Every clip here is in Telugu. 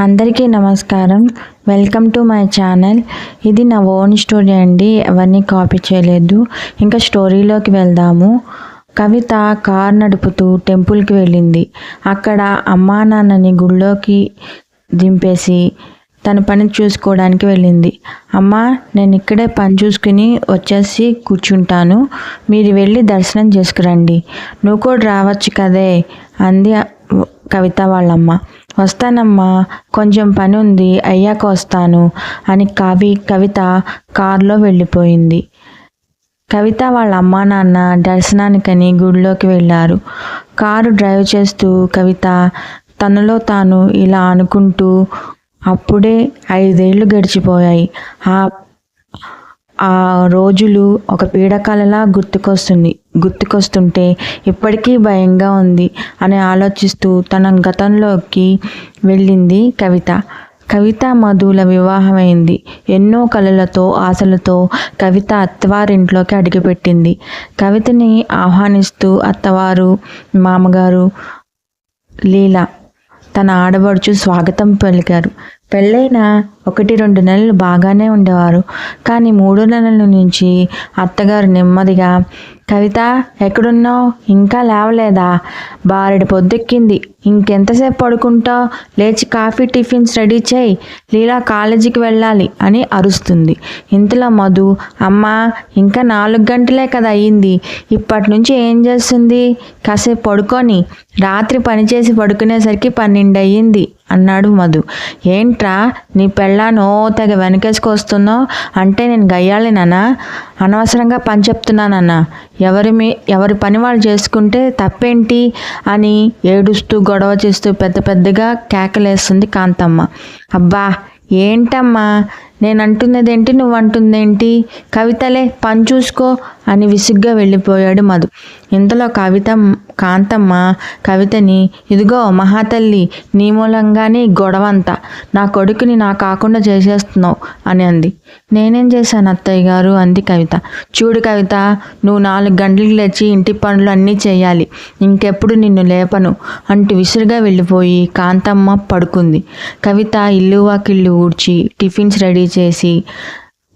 అందరికీ నమస్కారం. వెల్కమ్ టు మై ఛానల్ ఇది నా ఓన్ స్టోరీ అండి. ఎవరిని కాపీ చేయలేదు. ఇంకా స్టోరీలోకి వెళ్దాము. కవిత కార్ నడుపుతూ టెంపుల్కి వెళ్ళింది. అక్కడ అమ్మా నాన్నని గుళ్ళోకి దింపేసి తన పని చూసుకోవడానికి వెళ్ళింది. అమ్మ నేను ఇక్కడే పని చూసుకుని వచ్చేసి కూర్చుంటాను. మీరు వెళ్ళి దర్శనం చేసుకురండి. నువ్వు కూడా రావచ్చు కదే అంది కవిత వాళ్ళమ్మ. వస్తానమ్మా కొంచెం పని ఉంది అయ్యాక వస్తాను అని కవి కవిత కారులో వెళ్ళిపోయింది. కవిత వాళ్ళ అమ్మా నాన్న దర్శనానికని గుడిలోకి వెళ్ళారు. కారు డ్రైవ్ చేస్తూ కవిత తనలో తాను ఇలా అనుకుంటూ అప్పుడే ఐదేళ్ళు గడిచిపోయాయి. ఆ ఆ రోజులు ఒక పీడకలలా గుర్తుకొస్తుంది. గుర్తుకొస్తుంటే ఇప్పటికీ భయంగా ఉంది అని ఆలోచిస్తూ తన గతంలోకి వెళ్ళింది కవిత. కవిత మధుల వివాహమైంది. ఎన్నో కళలతో ఆశలతో కవిత అత్తవారింట్లోకి అడుగుపెట్టింది. కవితని ఆహ్వానిస్తూ అత్తవారు మామగారు లీల తన ఆడబడుచు స్వాగతం పలికారు. పెళ్ళైన ఒకటి రెండు నెలలు బాగానే ఉండేవారు. కానీ మూడు నెలల నుంచి అత్తగారు నెమ్మదిగా కవిత ఎక్కడున్నావు? ఇంకా లేవలేదా? బారెడు పొద్దెక్కింది. ఇంకెంతసేపు పడుకుంటావు? లేచి కాఫీ టిఫిన్స్ రెడీ చేయి. లీలా కాలేజీకి వెళ్ళాలి అని అరుస్తుంది. ఇంతలో మధు అమ్మా ఇంకా నాలుగు గంటలే కదా అయ్యింది. ఇప్పటి నుంచి ఏం చేస్తుంది? కాసేపు పడుకొని. రాత్రి పనిచేసి పడుకునేసరికి పన్నెండు అయ్యింది అన్నాడు మధు. ఏంట్రా నీ పెళ్ళానో తెగ వెనకేసుకొస్తున్నావు అంటే నేను గయ్యాలినానా అనవసరంగా పని చెప్తున్నానన్నా ఎవరి మీ ఎవరి పని వాళ్ళు చేసుకుంటే తప్పేంటి? అని ఏడుస్తూ గొడవ చేస్తూ పెద్ద పెద్దగా కేకలేస్తుంది కాంతమ్మ. అబ్బా ఏంటమ్మా? నేను అంటున్నదేంటి నువ్వు అంటుందేంటి కవితలే పని చూసుకో అని విసుగ్గా వెళ్ళిపోయాడు మధు. ఇంతలో కవిత కాంతమ్మ కవితని ఇదిగో మహాతల్లి నీ మూలంగానే గొడవ గొడవంతా. నా కొడుకుని నా కాకుండా చేసేస్తున్నావు అని అంది. నేనేం చేశాను అత్తయ్య గారు? అంది కవిత. చూడు కవిత నువ్వు నాలుగు గంటలకు లేచి ఇంటి పనులు అన్నీ చేయాలి. ఇంకెప్పుడు నిన్ను లేపను అంటూ విసురుగా వెళ్ళిపోయి కాంతమ్మ పడుకుంది. కవిత ఇల్లు వాకిళ్ళు ఊడ్చి టిఫిన్స్ రెడీ చేసి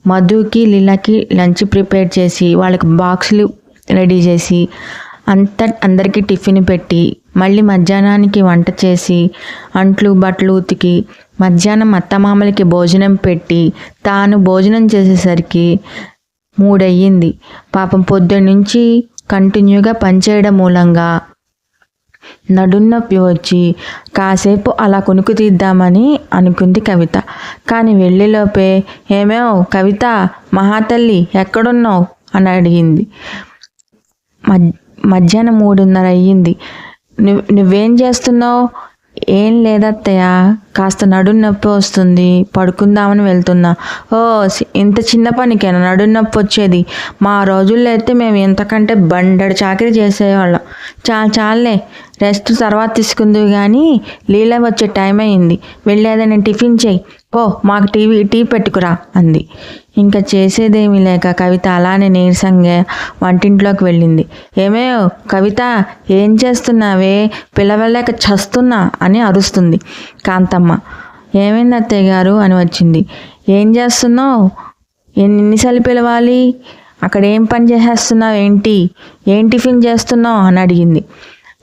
మధుకి లీలాకి లంచ్ ప్రిపేర్ చేసి వాళ్ళకి బాక్సులు రెడీ చేసి అంత అందరికీ టిఫిన్ పెట్టి మళ్ళీ మధ్యాహ్నానికి వంట చేసి అంట్లు బట్టలు ఉతికి మధ్యాహ్నం అత్తమామలకి భోజనం పెట్టి తాను భోజనం చేసేసరికి మూడయ్యింది. పాపం పొద్దున్నుంచి కంటిన్యూగా పనిచేయడం మూలంగా నడున్నొప్పి వచ్చి కాసేపు అలా కొనుక్కు తీద్దామని అనుకుంది కవిత. కానీ వెళ్ళేలోపే ఏమేవ్ కవిత మహాతల్లి ఎక్కడున్నావు? అని అడిగింది. మధ్యాహ్నం మూడున్నర అయ్యింది. నువ్వు నువ్వేం చేస్తున్నావు? ఏం లేదత్తయ్య కాస్త నడుం నొప్పి వస్తుంది పడుకుందామని వెళ్తున్నా. ఓ ఇంత చిన్న పనికేనా? నడుం నొప్పి వచ్చేది. మా రోజుల్లో అయితే మేము ఎంతకంటే బండడు చాకరీ చేసేవాళ్ళం. చాలు చాలే రెస్ట్ తర్వాత తీసుకుంది కానీ లీల వచ్చే టైం అయింది వెళ్ళేదని టిఫిన్ చేయి. ఓ మాకు టీవీ టీ పెట్టుకురా అంది. ఇంకా చేసేదేమీ లేక కవిత అలానే నీరసంగా వంటింట్లోకి వెళ్ళింది. ఏమే కవిత ఏం చేస్తున్నావే? పిలవలేక చస్తున్నా అని అరుస్తుంది కాంతమ్మ. ఏమైంది అత్తయ్య గారు అని వచ్చింది. ఏం చేస్తున్నావు? ఎన్నిసార్లు పిలవాలి? అక్కడ ఏం పని చేసేస్తున్నావు ఏంటి? ఏం టిఫిన్ చేస్తున్నావు అని అడిగింది.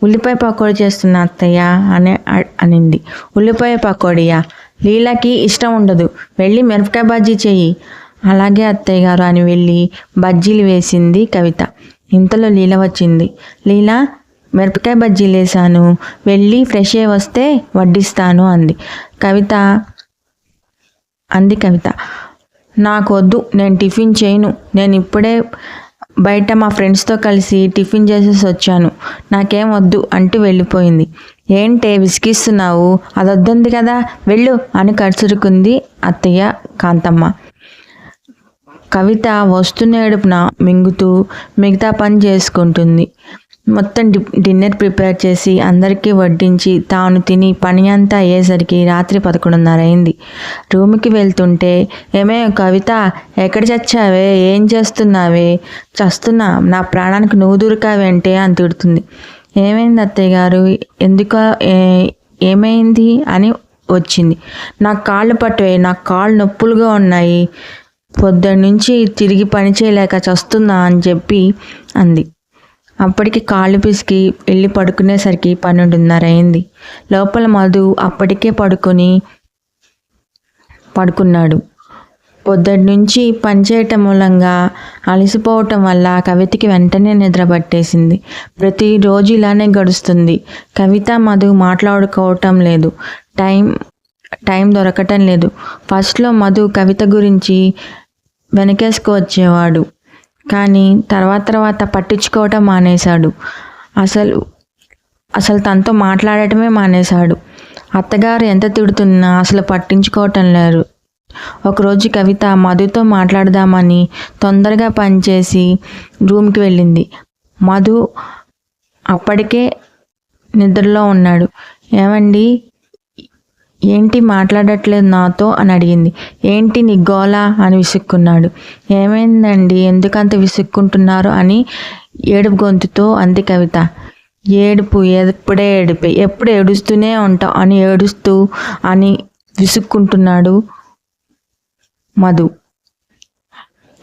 ఉల్లిపాయ పకోడీ చేస్తున్నా అత్తయ్య అని అనింది. ఉల్లిపాయ పకోడీయా? లీలాకి ఇష్టం ఉండదు. వెళ్ళి మిరపకాయ బజ్జీ చెయ్యి. అలాగే అత్తయ్య గారు అని వెళ్ళి బజ్జీలు వేసింది కవిత. ఇంతలో లీల వచ్చింది. లీల మిరపకాయ బజ్జీలు వేసాను వెళ్ళి ఫ్రెష్ అయ్యి వస్తే వడ్డిస్తాను అంది. కవిత అంది కవిత. నాకు వద్దు నేను టిఫిన్ చేయను. నేను ఇప్పుడే బయట మా ఫ్రెండ్స్తో కలిసి టిఫిన్ చేసేసి వచ్చాను. నాకేం వద్దు అంటూ వెళ్ళిపోయింది. ఏంటే విసిగిస్తున్నావు? అదొద్దుంది కదా. వెళ్ళు అని కడుచురుకుంది అత్తయ్య కాంతమ్మ. కవిత వస్తున్న ఏడుపున మింగుతూ మిగతా పని చేసుకుంటుంది. మొత్తం డిన్నర్ ప్రిపేర్ చేసి అందరికీ వడ్డించి తాను తిని పని అంతా అయ్యేసరికి రాత్రి పదకొండున్నర అయింది. రూమ్కి వెళ్తుంటే ఏమే కవిత ఎక్కడ చచ్చావే? ఏం చేస్తున్నావే? చస్తున్నా నా ప్రాణానికి నువ్వు దూరకావేంటే అని తిడుతుంది. ఏమైంది అత్తయ్య గారు? ఎందుకు ఏమైంది? అని వచ్చింది. నా కాళ్ళు పట్టువే నా కాళ్ళు నొప్పులుగా ఉన్నాయి. పొద్దున్నుంచి తిరిగి పని చేయలేక చస్తుందా అని చెప్పి అంది. అప్పటికి కాళ్ళు పిసికి వెళ్ళి పడుకునేసరికి పన్నెండున్నర అయింది. లోపల మధు అప్పటికే పడుకొని పడుకున్నాడు. పొద్దుటి నుంచి పనిచేయటం మూలంగా అలసిపోవటం వల్ల కవితకి వెంటనే నిద్ర పట్టేసింది. ప్రతిరోజు ఇలానే గడుస్తుంది. కవిత మధు మాట్లాడుకోవటం లేదు. టైం టైం దొరకటం లేదు. ఫస్ట్లో మధు కవిత గురించి వెనకేసుకు వచ్చేవాడు కానీ తర్వాత తర్వాత పట్టించుకోవటం మానేశాడు. అసలు అసలు తనతో మాట్లాడటమే మానేశాడు. అత్తగారు ఎంత తిడుతున్నా అసలు పట్టించుకోవటం లేరు ఒకరోజు కవిత మధుతో మాట్లాడదామని తొందరగా పనిచేసి రూమ్కి వెళ్ళింది. మధు అప్పటికే నిద్రలో ఉన్నాడు. ఏమండి? ఏంటి మాట్లాడట్లేదు నాతో? అని అడిగింది. ఏంటి నీ గోలా? అని విసుక్కున్నాడు. ఏమైందండి? ఎందుకంత విసుక్కుంటున్నారు? అని ఏడుపు గొంతుతో అంది కవిత. ఏడుపు ఎప్పుడే ఏడిపే ఎప్పుడు ఏడుస్తూనే ఉంటావు అని ఏడుస్తూ అని విసుక్కుంటున్నాడు మధు.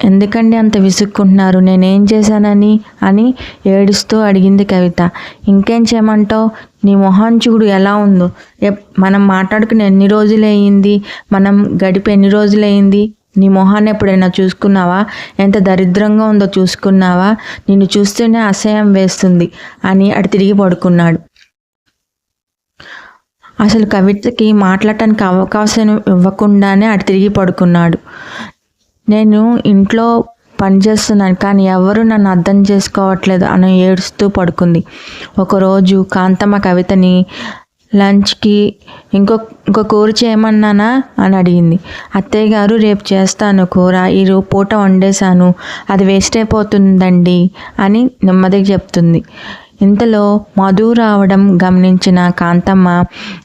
ఎందుకండి అంత విసుక్కుంటున్నారు? నేనేం చేశానని? అని ఏడుస్తూ అడిగింది కవిత. ఇంకేం చేయమంటావు? నీ మొహం చూడు ఎలా ఉందో. ఎప్ మనం మాట్లాడుకుని ఎన్ని రోజులు అయ్యింది? మనం గడిపి ఎన్ని రోజులు అయ్యింది? నీ మొహాన్ని ఎప్పుడైనా చూసుకున్నావా? ఎంత దరిద్రంగా ఉందో చూసుకున్నావా? నిన్ను చూస్తేనే అసహ్యం వేస్తుంది అని అటు తిరిగి పడుకున్నాడు. అసలు కవితకి మాట్లాడటానికి అవకాశం ఇవ్వకుండానే అటు తిరిగి పడుకున్నాడు. నేను ఇంట్లో పనిచేస్తున్నాను కానీ ఎవరు నన్ను అర్థం చేసుకోవట్లేదు అని ఏడుస్తూ పడుకుంది. ఒకరోజు కాంతమ్మ కవితని లంచ్కి ఇంకో ఇంకో కూర చేయమన్నానా అని అడిగింది. అత్తయ్య గారు రేపు చేస్తాను కూర ఈరోజు పూట వండేశాను అది వేస్ట్ అయిపోతుందండి అని నెమ్మదిగా చెప్తుంది. ఇంతలో మధు రావడం గమనించిన కాంతమ్మ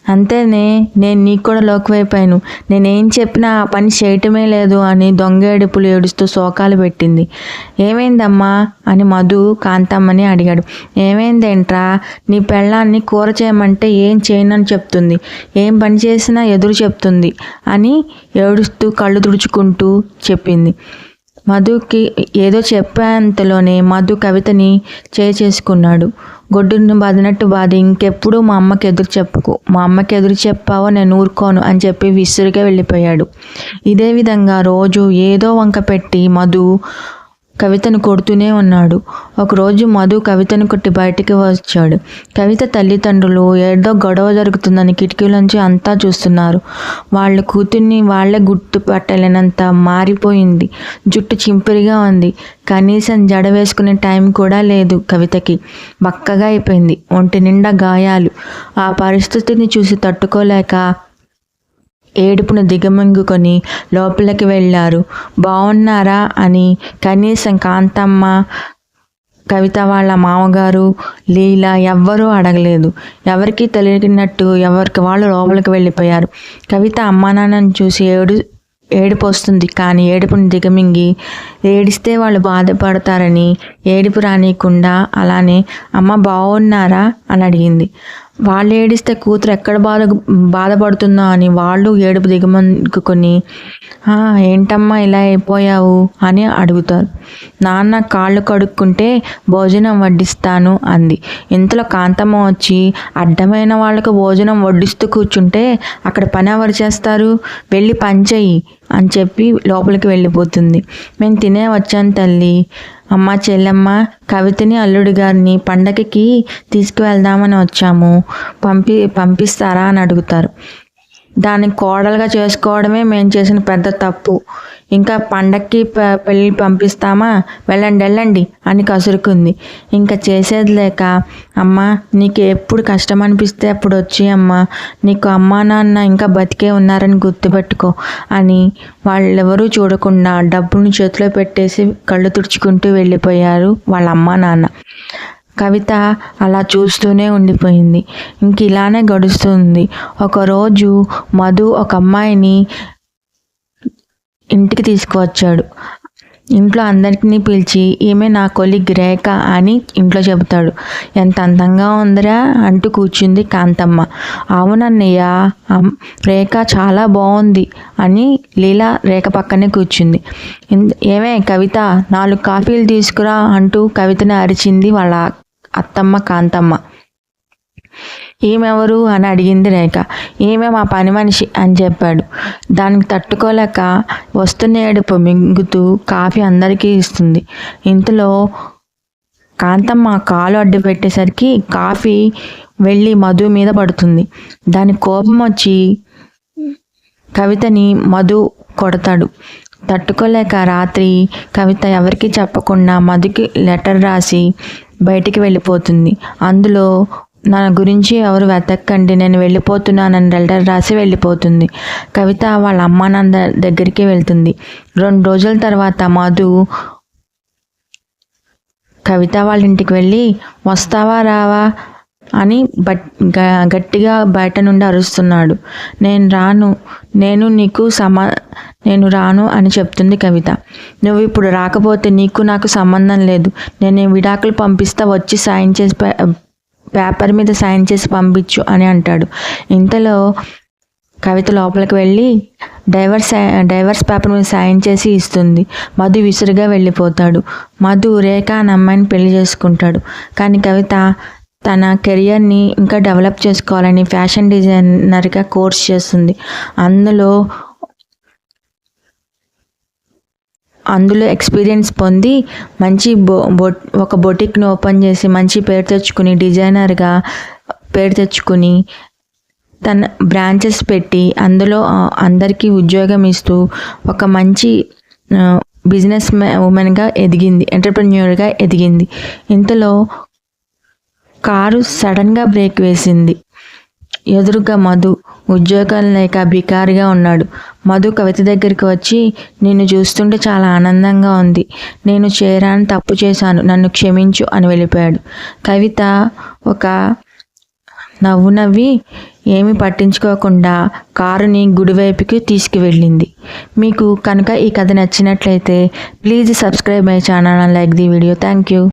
అంతేనే నేను నీకు కూడా లోకువైపోయాను. నేనేం చెప్పినా ఆ పని చేయటమే లేదు అని దొంగ ఏడుపులు ఏడుస్తూ శోకాలు పెట్టింది. ఏమైందమ్మా అని మధు కాంతమ్మని అడిగాడు. ఏమైందేంట్రా? నీ పెళ్ళాన్ని కూర చేయమంటే ఏం చేయనని చెప్తుంది. ఏం పని చేసినా ఎదురు చెప్తుంది అని ఏడుస్తూ కళ్ళు తుడుచుకుంటూ చెప్పింది. మధుకి ఏదో చెప్పేంతలోనే మధు కవితని చేసుకున్నాడు. గొడ్డును బాదినట్టు బాధ ఇంకెప్పుడు మా అమ్మకి ఎదురు చెప్పుకో. మా అమ్మకి ఎదురు చెప్పావో నేను ఊరుకోను అని చెప్పి విసురుగా వెళ్ళిపోయాడు. ఇదే విధంగా రోజు ఏదో వంక పెట్టి మధు కవితను కొడుతూనే ఉన్నాడు. ఒకరోజు మధు కవితను కొట్టి బయటికి వచ్చాడు. కవిత తల్లిదండ్రులు ఏదో గొడవ జరుగుతుందని కిటికీలోంచి అంతా చూస్తున్నారు. వాళ్ళ కూతుర్ని వాళ్ళే గుర్తుపట్టలేనంత మారిపోయింది. జుట్టు చింపిరిగా ఉంది. కనీసం జడ వేసుకునే టైం కూడా లేదు కవితకి. బక్కగా అయిపోయింది. ఒంటి నిండా గాయాలు. ఆ పరిస్థితిని చూసి తట్టుకోలేక ఏడుపును దిగమింగుకొని లోపలికి వెళ్ళారు. బాగున్నారా అని కనీసం కాంతమ్మ కవిత వాళ్ళ మామగారు లీల ఎవ్వరూ అడగలేదు. ఎవరికీ తెలియనట్టు ఎవరికి వాళ్ళు లోపలికి వెళ్ళిపోయారు. కవిత అమ్మానాన్నని చూసి ఏడు ఏడుపు వస్తుంది కానీ ఏడుపుని దిగమింగి ఏడిస్తే వాళ్ళు బాధపడతారని ఏడుపు రానియకుండా అలానే అమ్మ బాగున్నారా అని అడిగింది. వాళ్ళు ఏడిస్తే కూతురు ఎక్కడ బాధ బాధపడుతుందో అని వాళ్ళు ఏడుపు దిగమనుకొని ఏంటమ్మా ఇలా అయిపోయావు? అని అడుగుతారు. నాన్న కాళ్ళు కడుక్కుంటే భోజనం వడ్డిస్తాను అంది. ఇంతలో కాంతమ్మ వచ్చి అడ్డమైన వాళ్ళకు భోజనం వడ్డిస్తూ కూర్చుంటే అక్కడ పని ఎవరు చేస్తారు? వెళ్ళి పని చెయ్యి అని చెప్పి లోపలికి వెళ్ళిపోతుంది. మేము తినే వచ్చాను తల్లి అమ్మ చెల్లెమ్మ కవితని అల్లుడి గారిని పండగకి తీసుకువెళ్దామని వచ్చాము. పంపి పంపిస్తారా అని అడుగుతారు. దాన్ని కోడలుగా చేసుకోవడమే మేము చేసిన పెద్ద తప్పు. ఇంకా పండక్కి పెళ్ళి పంపిస్తామా? వెళ్ళండి వెళ్ళండి అని కసురుకుంది. ఇంకా చేసేది లేక అమ్మ నీకు ఎప్పుడు కష్టం అనిపిస్తే అప్పుడు వచ్చి అమ్మ నీకు అమ్మ నాన్న ఇంకా బతికే ఉన్నారని గుర్తుపెట్టుకో అని వాళ్ళెవరూ చూడకుండా డబ్బుని చేతిలో పెట్టేసి కళ్ళు తుడుచుకుంటూ వెళ్ళిపోయారు వాళ్ళ అమ్మ నాన్న. కవిత అలా చూస్తూనే ఉండిపోయింది. ఇంక ఇలానే గడుస్తుంది. ఒకరోజు మధు ఒక అమ్మాయిని ఇంటికి తీసుకువచ్చాడు. ఇంట్లో అందరికీ పిలిచి ఈమె నా కొలిగ్ రేఖ అని ఇంట్లో చెబుతాడు. ఎంత అందంగా ఉందిరా అంటూ కూర్చుంది కాంతమ్మ. అవునన్నయ్య రేఖ చాలా బాగుంది అని లీలా రేఖ పక్కనే కూర్చుంది. ఏమే కవిత నాలుగు కాఫీలు తీసుకురా అంటూ కవితని అరిచింది వాళ్ళ అత్తమ్మ కాంతమ్మ. ఈమెవరు అని అడిగింది రేఖ. ఈమె మా పని మనిషి అని చెప్పాడు. దానికి తట్టుకోలేక వస్తున్న ఏడుపు మింగుతూ కాఫీ అందరికీ ఇస్తుంది. ఇంతలో కాంతమ్మ కాలు అడ్డు పెట్టేసరికి కాఫీ వెళ్ళి మధు మీద పడుతుంది. దాని కోపం వచ్చి కవితని మధు కొడతాడు. తట్టుకోలేక రాత్రి కవిత ఎవరికి చెప్పకుండా మధుకి లెటర్ రాసి బయటికి వెళ్ళిపోతుంది. అందులో నా గురించి ఎవరు వెతక్కండి నేను వెళ్ళిపోతున్నానని లెటర్ రాసి వెళ్ళిపోతుంది. కవిత వాళ్ళ అమ్మ నాన్న దగ్గరికి వెళ్తుంది. రెండు రోజుల తర్వాత మధు కవిత వాళ్ళ ఇంటికి వెళ్ళి వస్తావా రావా? అని బట్ గట్టిగా బయట నుండి అరుస్తున్నాడు. నేను రాను నేను నీకు సమా నేను రాను అని చెప్తుంది కవిత. నువ్వు ఇప్పుడు రాకపోతే నీకు నాకు సంబంధం లేదు. నేను విడాకులు పంపిస్తా వచ్చి సాయం చేసి పేపర్ మీద సైన్ చేసి పంపించు అని అంటాడు. ఇంతలో కవిత లోపలికి వెళ్ళి డైవర్స్ డైవర్స్ పేపర్ మీద సైన్ చేసి ఇస్తుంది. మధు విసురుగా వెళ్ళిపోతాడు. మధు రేఖ అని అమ్మాయిని పెళ్ళి చేసుకుంటాడు. కానీ కవిత తన కెరియర్ని ఇంకా డెవలప్ చేసుకోవాలని ఫ్యాషన్ డిజైనర్గా కోర్స్ చేస్తుంది. అందులో అందులో ఎక్స్పీరియన్స్ పొంది మంచి బొ ఒక బొటిక్ని ఓపెన్ చేసి మంచి పేరు తెచ్చుకుని డిజైనర్గా పేరు తెచ్చుకుని తన బ్రాంచెస్ పెట్టి అందులో అందరికీ ఉద్యోగం ఇస్తూ ఒక మంచి బిజినెస్ ఉమెన్గా ఎదిగింది ఎంటర్ప్రెన్యూర్గా ఎదిగింది. ఇంతలో కారు సడన్గా బ్రేక్ వేసింది. ఎదురుగా మధు ఉద్యోగం లేక బికారిగా ఉన్నాడు. మధు కవిత దగ్గరికి వచ్చి నిన్ను చూస్తుంటే చాలా ఆనందంగా ఉంది. నేను చేరాను తప్పు చేశాను. నన్ను క్షమించు అని వెళ్ళిపోయాడు. కవిత ఒక నవ్వు నవ్వి ఏమీ పట్టించుకోకుండా కారుని గుడివైపుకి తీసుకువెళ్ళింది. మీకు కనుక ఈ కథ నచ్చినట్లయితే please subscribe my channel and like the video. Thank you.